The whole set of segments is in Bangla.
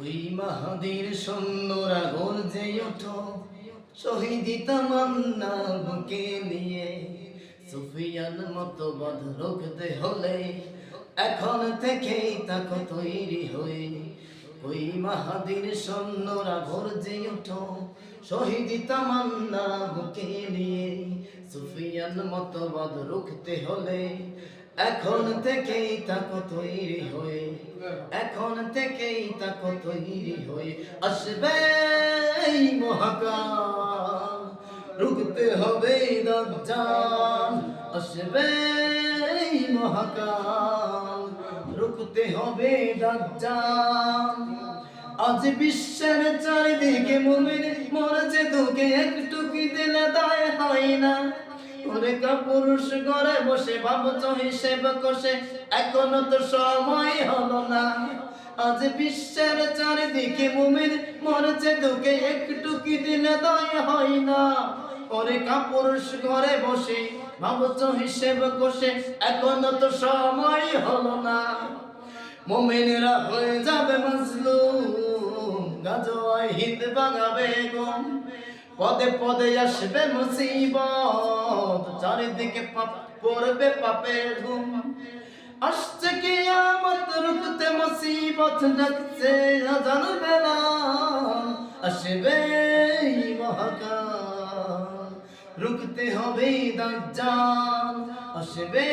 ওই মাহাদির সৈন্যরা গর্জে ওঠো। শহীদি তামান্না বুকে নিয়ে সুফিয়ান মতো বধ রোকতে হলে। এখন থেকেই তাকে তৈরি হয়ে ওই মাহাদির সৈন্যরা গর্জে ওঠো শহীদি তামান্না বুকে নিয়ে সুফিয়ান মতো বাদ রুখতে হলে। এখন থেকেই তাকে তৈরি হয়ে, এখন থেকেই তাকে তৈরি হয়ে আসবে মহাকাল। রুখতে হবে দজ্জাল আসবে মহাকাল, রুখতে হবে দজ্জাল আজ বিশ্বের চারিদিকে মুমিন মরছে, তোকে একটু কি দিলে দায় হয় না। ওরে পুরুষ ঘরে বসে ভাবছ, হিসেব কষে, এখনও তো সময় হলো না। আজ বিশ্বের চারিদিকে মুমিন মরছে, তোকে একটু কি দিলে দায় হয় না। ওরে পুরুষ ঘরে বসে ভাবছ হিসেব কষে, এখনও তো সময় হলো না। মোমেনেরা হয়ে যাবে মাজলুম গাজোয় হিন্দ বাগাবে গম। পদে পদে আসবে মুসিবত, চারিদিকে পাপ পড়বে পাপের ঘুম। আসছে কি আমত রুকতে মুসিবত, ডাকছে আজান বেলা, আসবে মহাকাল। রুকতে হবে দাজ্জাল, আসবে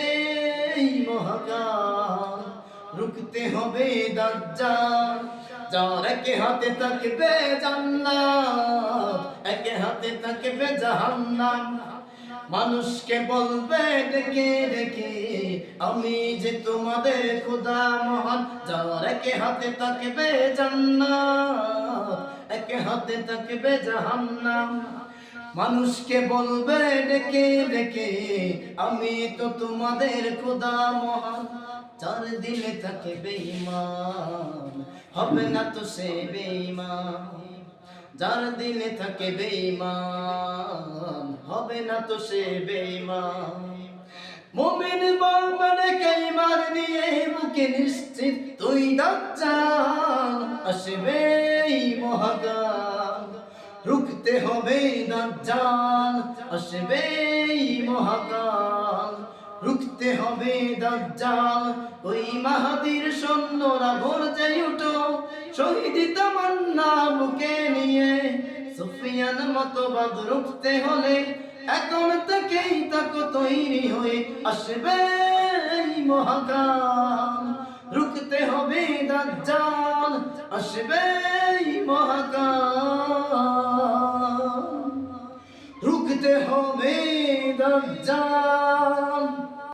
মহাকাল। রুকতে হবে দাজ্জাল, যার একে হাতে থাকবে জান্নাত, একে হাতে থাকবে জাহান্নাম। মানুষকে বলবে, ডেকে ডেকে, আমি যে তোমাদের খোদা মহান, যার একে হাতে থাকবে জান্নাত, একে হাতে থাকবে জাহান্নাম। মানুষকে বলবে ডেকে ডেকে, আমি তো তোমাদের খোদা মহান। চার দিলে থাকে বেঈমান, হবে না তো সে বেঈমান। যার দিলে থাকে বেঈমান, হবে না তো সে বেঈমান। মুমিন বলবে কেইমান নিয়ে বুকে নিশ্চিত, তুই দাজ্জাল আসবে এই রুখতে হবে, দাজ্জাল আসবে মহাকাল। রুখতে হবে, দাজ্জাল, ওই মাহাদির সৈন্যরা গর্জে উঠো, শহীদি তামান্না বুকে নিয়ে। সুফিয়ান মতবাদ রুখতে হলে এখন থেকেই তাকে তৈরি হয়ে আসবে মহাকাল। রুখতে হবে, দাজ্জাল আসবে হবে দাজ্জাল